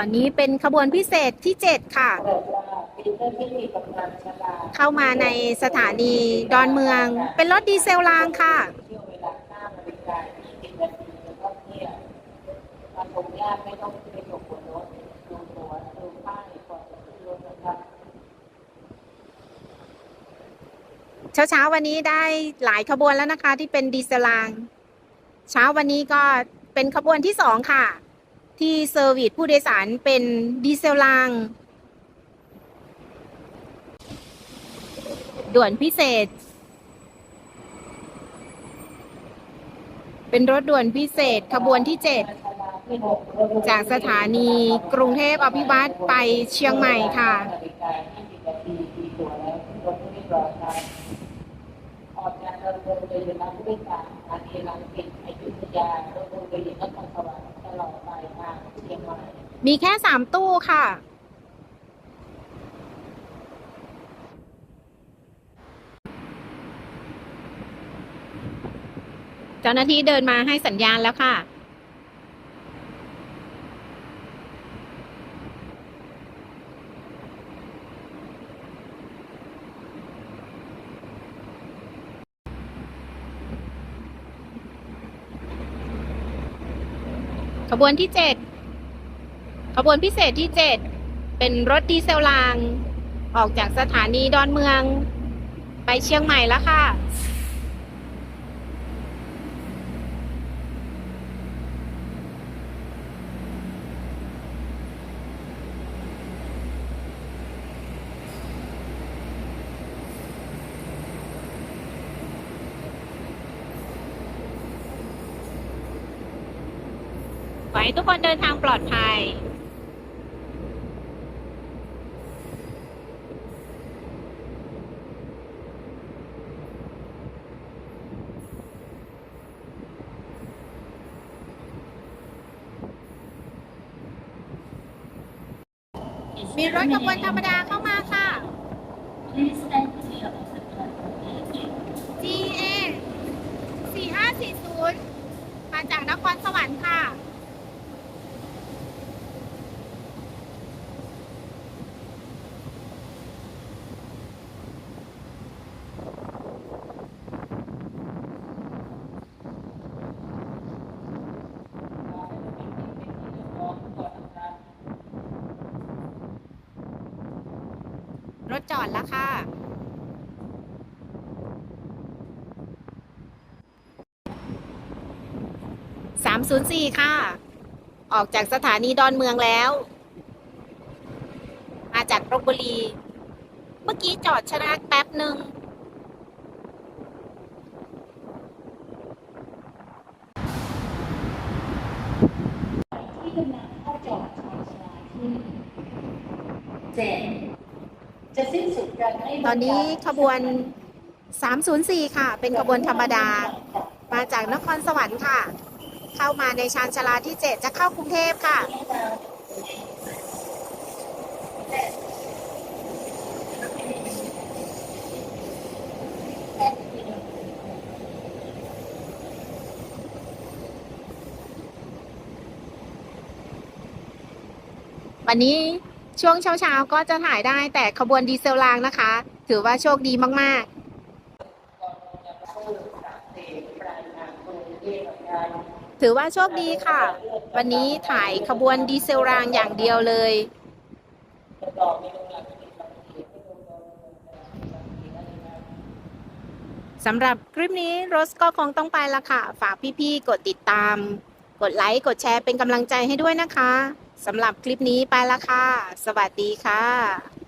ตอนนี้เป็นขบวนพิเศษที่ 7 ค่ะ เข้ามาในสถานีดอนเมือง เป็นรถดีเซลรางค่ะ เช้าเช้าๆวันนี้ได้หลายขบวนแล้วนะคะที่เป็นดีเซลราง เช้าวันนี้ก็เป็นขบวนที่สองค่ะ ที่เซอร์วิสผู้โดยสารเป็นดีเซลราง ด่วนพิเศษ เป็นรถด่วนพิเศษขบวนที่ 7 จากสถานีกรุงเทพอภิวัตรไปเชียงใหม่ค่ะ ออกจากเราเดินไปรับผู้โดยสารสถานีรังสิต มีแค่สามตู้ค่ะ เจ้าหน้าที่เดินมาให้สัญญาณแล้วค่ะ ขบวนที่เจ็ด ขบวนพิเศษที่ 7 เป็นรถดีเซลราง ออกจากสถานีดอนเมือง ไปเชียงใหม่แล้วค่ะ ขอให้ทุกคนเดินทางปลอดภัย มีรถขบวนธรรมดาเข้ามาค่ะ GA 4540 มาจากนครสวรรค์ค่ะ รถจอดแล้วค่ะสามศูนย์สี่ค่ะ ออกจากสถานีดอนเมืองแล้ว มาจากลบบุรี เมื่อกี้จอดชะงักแป๊บหนึ่งที่กำลังเข้าจอดชานชาลาที่เจ็ด จะสิ้นสุดการให้ตอนนี้ขบวน 304 ค่ะ เป็นขบวนธรรมดา มาจากนครสวรรค์ค่ะ เข้ามาในชานชาลาที่ 7 จะเข้ากรุงเทพค่ะ วันนี้ ช่วงเช้าๆก็จะถ่ายได้แต่ขบวนดีเซลรางนะคะ ถือว่าโชคดีมากๆถือว่าโชคดีค่ะ วันนี้ถ่ายขบวนดีเซลรางอย่างเดียวเลย สำหรับคลิปนี้โรสก็คงต้องไปละค่ะ ฝากพี่ๆ กดติดตาม กดไลค์ กดแชร์เป็นกำลังใจให้ด้วยนะคะ สำหรับคลิปนี้ไปละค่ะ สวัสดีค่ะ